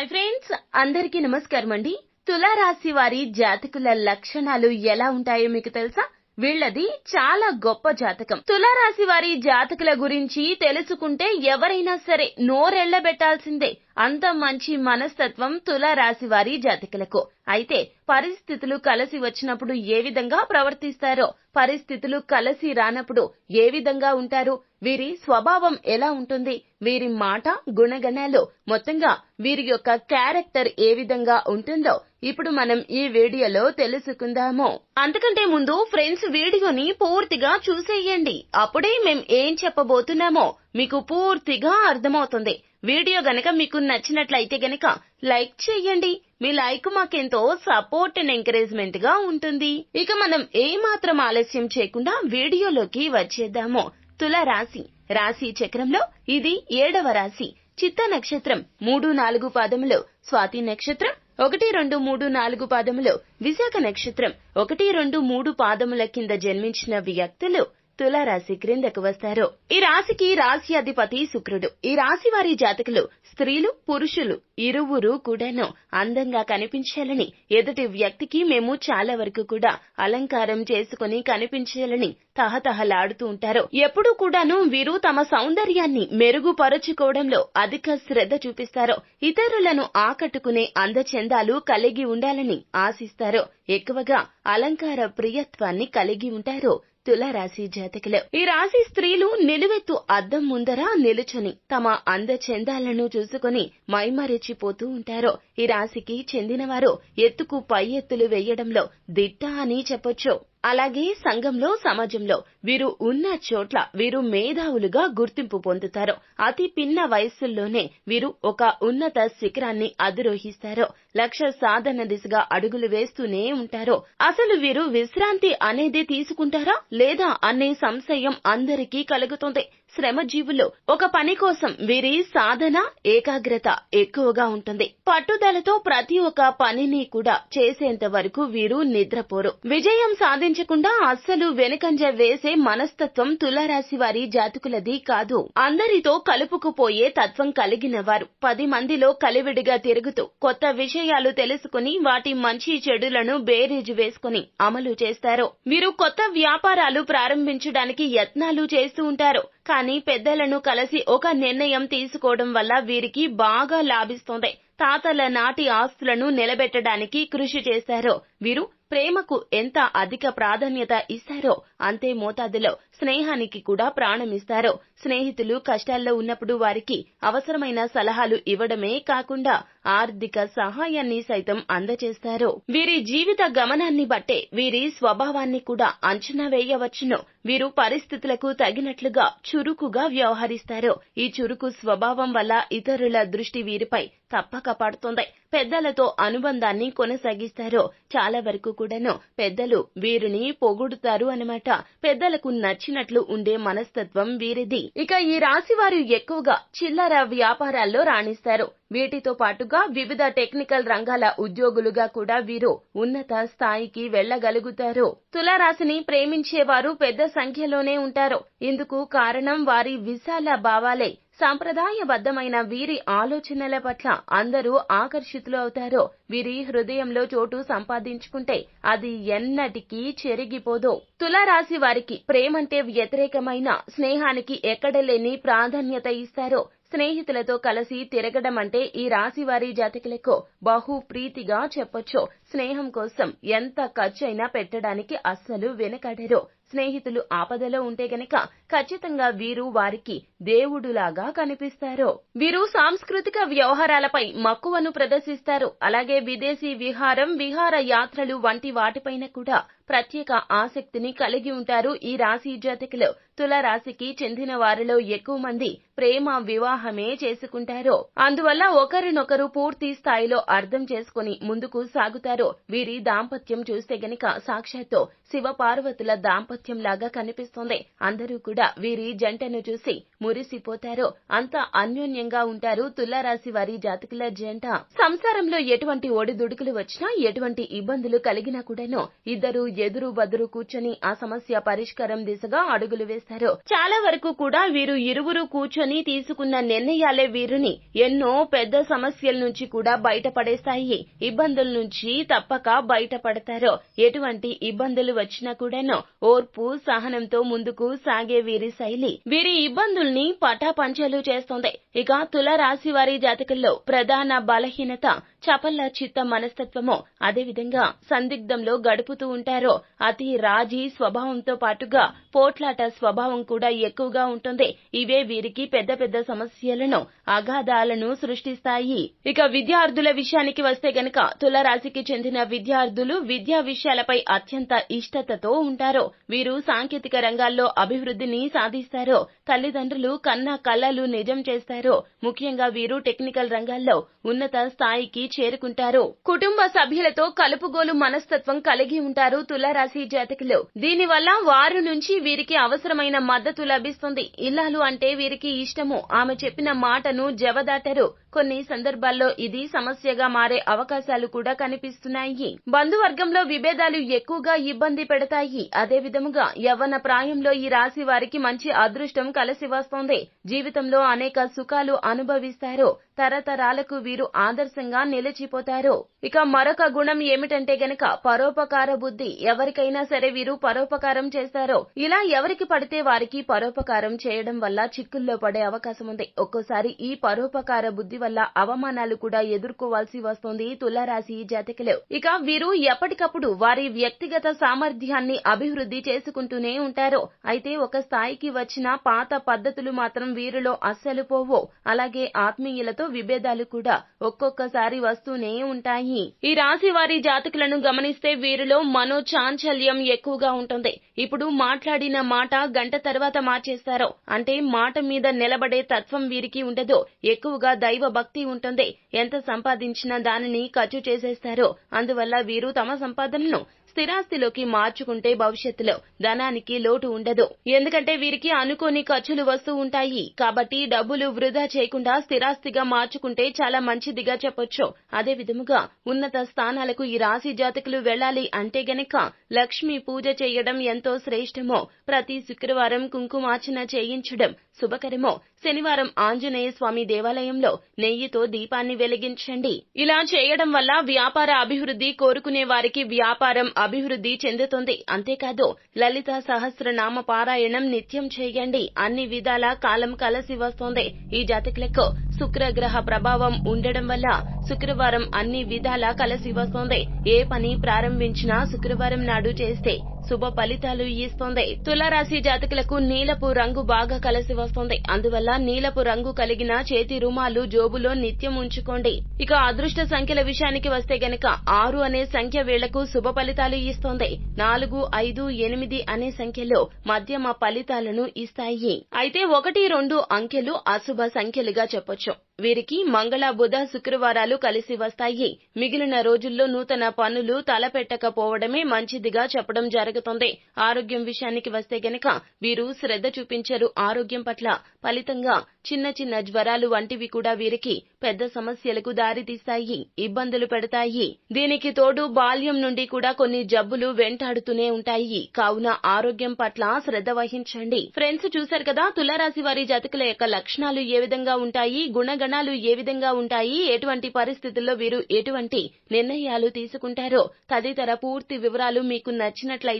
Hi friends అందరికీ నమస్కారం అండి. తులారాశి వారి జాతకుల లక్షణాలు ఎలా ఉంటాయో మీకు తెలుసా? వీళ్ళది చాలా గొప్ప జాతకం. తులారాశి వారి జాతకుల గురించి తెలుసుకుంటే ఎవరైనా సరే నోరెళ్ళబెట్టాల్సిందే అంత మంచి మనస్తత్వం తులారాశి వారి జాతకులకు. అయితే పరిస్థితులు కలిసి వచ్చినప్పుడు ఏ విధంగా ప్రవర్తిస్తారో పరిస్థితులు కలిసి రానప్పుడు ఏ విధంగా ఉంటారు వీరి స్వభావం ఎలా ఉంటుంది వీరి మాట గుణగణాలు మొత్తంగా వీరి యొక్క క్యారెక్టర్ ఏ విధంగా ఉంటుందో ఇప్పుడు మనం ఈ వీడియోలో తెలుసుకుందాము. అంతకంటే ముందు ఫ్రెండ్స్ వీడియోని పూర్తిగా చూసేయండి. అప్పుడే మేం ఏం చెప్పబోతున్నామో మీకు పూర్తిగా అర్థమవుతుంది. వీడియో గనక మీకు నచ్చినట్లయితే గనక లైక్ చేయండి. మీ లైక్ మాకెంతో సపోర్ట్ అండ్ ఎంకరేజ్మెంట్గా ఉంటుంది. ఇక మనం ఏ మాత్రం ఆలస్యం చేయకుండా వీడియోలోకి వచ్చేద్దాము. తుల రాశి రాశి చక్రంలో ఇది ఏడవ రాశి. చిత్త నక్షత్రం మూడు నాలుగు పాదములు. స్వాతి నక్షత్రం ఒకటి రెండు మూడు నాలుగు పాదములు. విశాఖ నక్షత్రం ఒకటి రెండు మూడు పాదముల కింద జన్మించిన వ్యక్తులు తులారాశి క్రిందకు వస్తారు. ఈ రాశికి రాశి అధిపతి శుక్రుడు. ఈ రాశి వారి జాతకులు స్త్రీలు పురుషులు ఇరువురు కూడాను అందంగా కనిపించాలని ఎదుటి వ్యక్తికి మేము చాలా వరకు కూడా అలంకారం చేసుకుని కనిపించాలని తహతహలాడుతూ ఉంటారు. ఎప్పుడూ కూడాను వీరు తమ సౌందర్యాన్ని మెరుగుపరుచుకోవడంలో అధిక శ్రద్ధ చూపిస్తారు. ఇతరులను ఆకట్టుకునే అందచందాలు కలిగి ఉండాలని ఆశిస్తారు. ఎక్కువగా అలంకార ప్రియత్వాన్ని కలిగి ఉంటారు. తులారాశి జాతకులు. ఈ రాశి స్త్రీలు నిలువెత్తు అద్దం ముందర నిలుచుని తమ అందచందాలను చూసుకుని మైమరిచిపోతూ ఉంటారు. ఈ రాశికి చెందినవారు ఎత్తుకు పై ఎత్తులు వేయడంలో దిట్ట అని చెప్పొచ్చు. అలాగే సంఘంలో సమాజంలో వీరు ఉన్న చోట్ల వీరు మేధావులుగా గుర్తింపు పొందుతారు. అతి పిన్న వయస్సుల్లోనే వీరు ఒక ఉన్నత శిఖరాన్ని అధిరోహిస్తారు. లక్ష్య సాధన దిశగా అడుగులు వేస్తూనే ఉంటారు. అసలు వీరు విశ్రాంతి అనేది తీసుకుంటారా లేదా అనే సంశయం అందరికీ కలుగుతుంది. శ్రమజీవుల్లో ఒక పని కోసం వీరి సాధన ఏకాగ్రత ఎక్కువగా ఉంటుంది. పట్టుదలతో ప్రతి ఒక్క పనిని కూడా చేసేంత వరకు వీరు నిద్రపోరు. విజయం సాధించకుండా అస్సలు వెనుకంజ వేసే మనస్తత్వం తులారాశి వారి జాతకులది కాదు. అందరితో కలుపుకుపోయే తత్వం కలిగిన వారు. పది మందిలో కలివిడిగా తిరుగుతూ కొత్త విషయాలు తెలుసుకుని వాటి మంచి చెడులను బేరీజు వేసుకుని అమలు చేస్తారు. వీరు కొత్త వ్యాపారాలు ప్రారంభించడానికి యత్నాలు చేస్తూ ఉంటారు. కానీ పెద్దలను కలిసి ఒక నిర్ణయం తీసుకోవడం వల్ల వీరికి బాగా లాభిస్తుంది. తాతల నాటి ఆస్తులను నిలబెట్టడానికి కృషి చేశారు. వీరు ప్రేమకు ఎంత అధిక ప్రాధాన్యత ఇస్తారో అంతే మోతాదులో స్నేహానికి కూడా ప్రాణమిస్తారు. స్నేహితులు కష్టాల్లో ఉన్నప్పుడు వారికి అవసరమైన సలహాలు ఇవ్వడమే కాకుండా ఆర్థిక సహాయాన్ని సైతం అందజేస్తారు. వీరి జీవిత గమనాన్ని బట్టే వీరి స్వభావాన్ని కూడా అంచనా వేయవచ్చును. వీరు పరిస్థితులకు తగినట్లుగా చురుకుగా వ్యవహరిస్తారు. ఈ చురుకు స్వభావం వల్ల ఇతరుల దృష్టి వీరిపై తప్పక పడుతుంది. పెద్దలతో అనుబంధాన్ని కొనసాగిస్తారో చాలా వరకు కూడాను పెద్దలు వీరిని పొగుడుతారు అన్నమాట. పెద్దలకు నచ్చినట్లు ఉండే మనస్తత్వం వీరిది. ఇక ఈ రాశి వారు ఎక్కువగా చిల్లర వ్యాపారాల్లో రాణిస్తారు. వీటితో పాటుగా వివిధ టెక్నికల్ రంగాల ఉద్యోగులుగా కూడా వీరు ఉన్నత స్థాయికి వెళ్ళగలుగుతారు తులారాశిని ప్రేమించేవారు పెద్ద సంఖ్యలోనే ఉంటారు. ఇందుకు కారణం వారి విశాల భావాలే. సంప్రదాయబద్ధమైన వీరి ఆలోచనల పట్ల అందరూ ఆకర్షితులు అవుతారో వీరి హృదయంలో చోటు సంపాదించుకుంటే అది ఎన్నటికీ చెరిగిపోదు. తులారాశి వారికి ప్రేమంటే వ్యతిరేకమైన స్నేహానికి ఎక్కడలేని ప్రాధాన్యత ఇస్తారో స్నేహితులతో కలిసి తిరగడం అంటే ఈ రాశి వారి జాతకులకు బహు ప్రీతిగా చెప్పొచ్చు. స్నేహం కోసం ఎంత ఖర్చైనా పెట్టడానికి అస్సలు వెనకడరు. స్నేహితులు ఆపదలో ఉంటే గనక ఖచ్చితంగా వీరు వారికి దేవుడులాగా కనిపిస్తారు. వీరు సాంస్కృతిక వ్యవహారాలపై మక్కువను ప్రదర్శిస్తారు. అలాగే విదేశీ విహారం విహార యాత్రలు వంటి వాటిపైన కూడా ప్రత్యేక ఆసక్తిని కలిగి ఉంటారు ఈ రాశి జాతకులు. తుల రాశికి చెందిన వారిలో ఎక్కువ మంది ప్రేమ వివాహమే చేసుకుంటారు. అందువల్ల ఒకరినొకరు పూర్తి స్థాయిలో అర్థం చేసుకుని ముందుకు సాగుతారు. వీరి దాంపత్యం చూస్తే గనక సాక్షాత్తు శివ పార్వతుల దాంపత్యం లాగా కనిపిస్తుంది. అందరూ కూడా వీరి జంటను చూసి మురిసిపోతారు. అంత అన్యోన్యంగా ఉంటారు తులారాశి వారి జాతకుల జంట. సంసారంలో ఎటువంటి ఒడిదుడుకులు వచ్చినా ఎటువంటి ఇబ్బందులు కలిగినా కూడాను ఇద్దరు ఎదురు బదురు కూర్చొని ఆ సమస్య పరిష్కారం దిశగా అడుగులు వేస్తారు. చేస్తారు చాలా వరకు కూడా వీరు ఇరువురు కూర్చొని తీసుకున్న నిర్ణయాలే వీరిని ఎన్నో పెద్ద సమస్యల నుంచి కూడా బయటపడేస్తాయి. ఇబ్బందుల నుంచి తప్పక బయటపడతారు. ఎటువంటి ఇబ్బందులు వచ్చినా కూడాను ఓర్పు సహనంతో ముందుకు సాగే వీరి శైలి. వీరి ఇబ్బందుల్ని పటాపంచలు చేస్తోంది. ఇక తుల రాశి వారి జాతకంలో ప్రధాన బలహీనత చపల్ల చిత్త మనస్తత్వము. అదేవిధంగా సందిగ్ధంలో గడుపుతూ ఉంటారో. అతి రాజీ స్వభావంతో పాటుగా పోట్లాట స్వభావం కూడా ఎక్కువగా ఉంటుంది. ఇవే వీరికి పెద్ద పెద్ద సమస్యలను అగాధాలను సృష్టిస్తాయి. ఇక విద్యార్థుల విషయానికి వస్తే గనక తులరాశికి చెందిన విద్యార్థులు విద్యా విషయాలపై అత్యంత ఇష్టతతో ఉంటారు. వీరు సాంకేతిక రంగాల్లో అభివృద్ధిని సాధిస్తారు. తల్లిదండ్రులు కన్న కలలు నిజం చేస్తారు. ముఖ్యంగా వీరు టెక్నికల్ రంగాల్లో ఉన్నత స్థాయికి చేరుకుంటారు. కుటుంబ సభ్యులతో కలుపుగోలు మనస్తత్వం కలిగి ఉంటారు తులరాశి జాతకులు. దీనివల్ల వారి నుంచి వీరికి అవసరం అవసరమైన మద్దతు లభిస్తుంది. ఇల్లాలు అంటే వీరికి ఇష్టము. ఆమె చెప్పిన మాటను జవదాటరు. కొన్ని సందర్భాల్లో ఇది సమస్యగా మారే అవకాశాలు కూడా కనిపిస్తున్నాయి. బంధువర్గంలో విభేదాలు ఎక్కువగా ఇబ్బంది పెడతాయి. అదే విధముగా యవ్వన ప్రాయంలో ఈ రాశి వారికి మంచి అదృష్టం కలిసి వస్తోంది. జీవితంలో అనేక సుఖాలు అనుభవిస్తారు. తరతరాలకు వీరు ఆదర్శంగా నిలిచిపోతారు. ఇక మరొక గుణం ఏమిటంటే గనక పరోపకార బుద్ధి. ఎవరికైనా సరే వీరు పరోపకారం చేస్తారు. ఇలా ఎవరికి పడితే వారికి పరోపకారం చేయడం వల్ల చిక్కుల్లో పడే అవకాశం ఉంది. ఒక్కోసారి ఈ పరోపకార బుద్ధి వల్ల అవమానాలు కూడా ఎదుర్కోవాల్సి వస్తుంది. తులారాశి జాతకులు. ఇక వీరు ఎప్పటికప్పుడు వారి వ్యక్తిగత సామర్థ్యాన్ని అభివృద్ధి చేసుకుంటూనే ఉంటారు. అయితే ఒక స్థాయికి వచ్చిన పాత పద్ధతులు మాత్రం వీరిలో అస్సలు పోవు. అలాగే ఆత్మీయులతో విభేదాలు కూడా ఒక్కొక్కసారి వస్తూనే ఉంటాయి. ఈ రాశి వారి జాతకులను గమనిస్తే వీరిలో మనో చాంచల్యం ఎక్కువగా ఉంటుంది. ఇప్పుడు మాట్లాడిన మాట గంట తర్వాత మార్చేస్తారు. అంటే మాట మీద నిలబడే తత్వం వీరికి ఉండదు. ఎక్కువగా దైవ భక్తి ఉంటుంది. ఎంత సంపాదించినా దానిని ఖర్చు చేసేస్తారు అందువల్ల వీరు తమ సంపాదనను స్థిరాస్తిలోకి మార్చుకుంటే భవిష్యత్తులో ధనానికి లోటు ఉండదు. ఎందుకంటే వీరికి అనుకోని ఖర్చులు వస్తూ ఉంటాయి. కాబట్టి డబ్బులు వృధా చేయకుండా స్థిరాస్తిగా మార్చుకుంటే చాలా మంచిదిగా చెప్పొచ్చు. అదే విధముగా ఉన్నత స్థానాలకు ఈ రాశి జాతకులు వెళ్ళాలి అంటే గనక లక్ష్మీ పూజ చేయడం ఎంతో శ్రేష్టమో ప్రతి శుక్రవారం కుంకుమార్చన చేయించడం శుభకరమో శనివారం ఆంజనేయ స్వామి దేవాలయంలో నెయ్యితో దీపాన్ని వెలిగించండి. ఇలా చేయడం వల్ల వ్యాపార అభివృద్ధి కోరుకునే వారికి వ్యాపారం అభివృద్ధి చెందుతుంది. అంతేకాదు లలిత సహస్రనామ పారాయణం నిత్యం చేయండి. అన్ని విధాల కాలం కలిసి వస్తోంది. ఈ జాతకులకు శుక్రగ్రహ ప్రభావం ఉండడం వల్ల శుక్రవారం అన్ని విధాల కలిసి వస్తోంది. ఏ పని ప్రారంభించినా శుక్రవారం నాడు చేస్తే శుభ ఫలితాలు ఇస్తోంది. తులారాశి జాతకులకు నీలపు రంగు బాగా కలిసి వస్తుంది. అందువల్ల నీలపు రంగు కలిగిన చేతి రుమాలు జోబులో నిత్యం ఉంచుకోండి. ఇక అదృష్ట సంఖ్యల విషయానికి వస్తే గనక ఆరు అనే సంఖ్య వీళ్ళకు శుభ ఫలితాలు ఇస్తోంది. నాలుగు ఐదు ఎనిమిది అనే సంఖ్యలో మధ్యమ ఫలితాలను ఇస్తాయి. అయితే ఒకటి రెండు అంకెలు అశుభ సంఖ్యలుగా చెప్పొచ్చు. వీరికి మంగళ బుధ శుక్రవారాలు కలిసి వస్తాయి. మిగిలిన రోజుల్లో నూతన పనులు తలపెట్టకపోవడమే మంచిదిగా చెప్పడం జరుగుతోంది ఆరోగ్యం విషయానికి వస్తే గనక వీరు శ్రద్ధ చూపించరు. ఆరోగ్యం పట్ల ఫలితంగా చిన్న చిన్న జ్వరాలు వంటివి కూడా వీరికి పెద్ద సమస్యలకు దారితీస్తాయి. ఇబ్బందులు పెడతాయి. దీనికి తోడు బాల్యం నుండి కూడా కొన్ని జబ్బులు వెంటాడుతూనే ఉంటాయి. కావున ఆరోగ్యం పట్ల శ్రద్ధ వహించండి. ఫ్రెండ్స్ చూశారు కదా? తులారాశి వారి జాతకుల యొక్క లక్షణాలు ఏ విధంగా ఉంటాయి? గుణగణాలు ఏ విధంగా ఉంటాయి? ఎటువంటి పరిస్థితుల్లో వీరు ఎటువంటి నిర్ణయాలు తీసుకుంటారో తదితర పూర్తి వివరాలు మీకు నచ్చినట్లయితే